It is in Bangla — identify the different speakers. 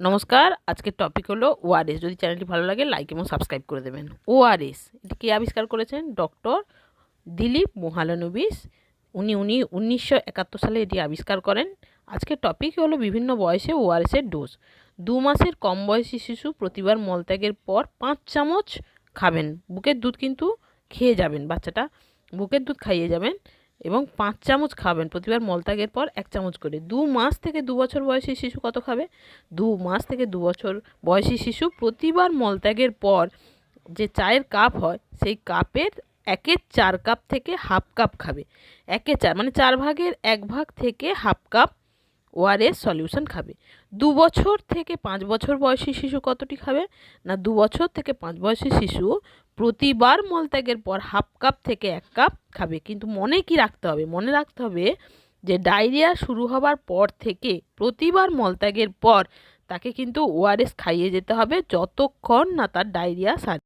Speaker 1: নমস্কার, আজকের টপিক হলো ওআরএস। যদি চ্যানেলটি ভালো লাগে লাইক এবং সাবস্ক্রাইব করে দেবেন। ওআরএস, এটি কে আবিষ্কার করেছেন? ডক্টর দিলীপ মোহালানবিস। উনি উনি উনিশশো একাত্তর সালে এটি আবিষ্কার করেন। আজকের টপিক হলো বিভিন্ন বয়সে ওআরএসের ডোজ দু মাসের কম বয়সী শিশু প্রতিবার মলত্যাগের পর পাঁচ চামচ খাবেন। বুকের দুধ কিন্তু খেয়ে যাবেন, বাচ্চাটা। বুকের দুধ খাইয়ে যাবেন। এবং পাঁচ চামচ খাবেন। প্রতিবার মলত্যাগের পর এক চামচ করে। দু মাস থেকে দু বছর বয়সী শিশু কত খাবে? দু মাস থেকে দু বছর বয়সী শিশু প্রতিবার মলত্যাগের পর যে চায়ের কাপ হয়, সেই কাপের একের চার কাপ থেকে হাফ কাপ খাবে। একে চার মানে চার ভাগের এক ভাগ থেকে হাফ কাপ ওআরএস সলিউশন খাবে। দু বছর থেকে পাঁচ বছর বয়সী শিশু কতটি খাবে? না, দু বছর থেকে পাঁচ বয়সী শিশু প্রতিবার মলত্যাগের পর হাফ কাপ থেকে এক কাপ খাবে। কিন্তু মনে কি রাখতে হবে? মনে রাখতে হবে যে, ডায়রিয়া শুরু হবার পর থেকে প্রতিবার মলত্যাগের পর তাকে কিন্তু ওআরএস খাইয়ে যেতে হবে যতক্ষণ না তার ডায়রিয়া সারে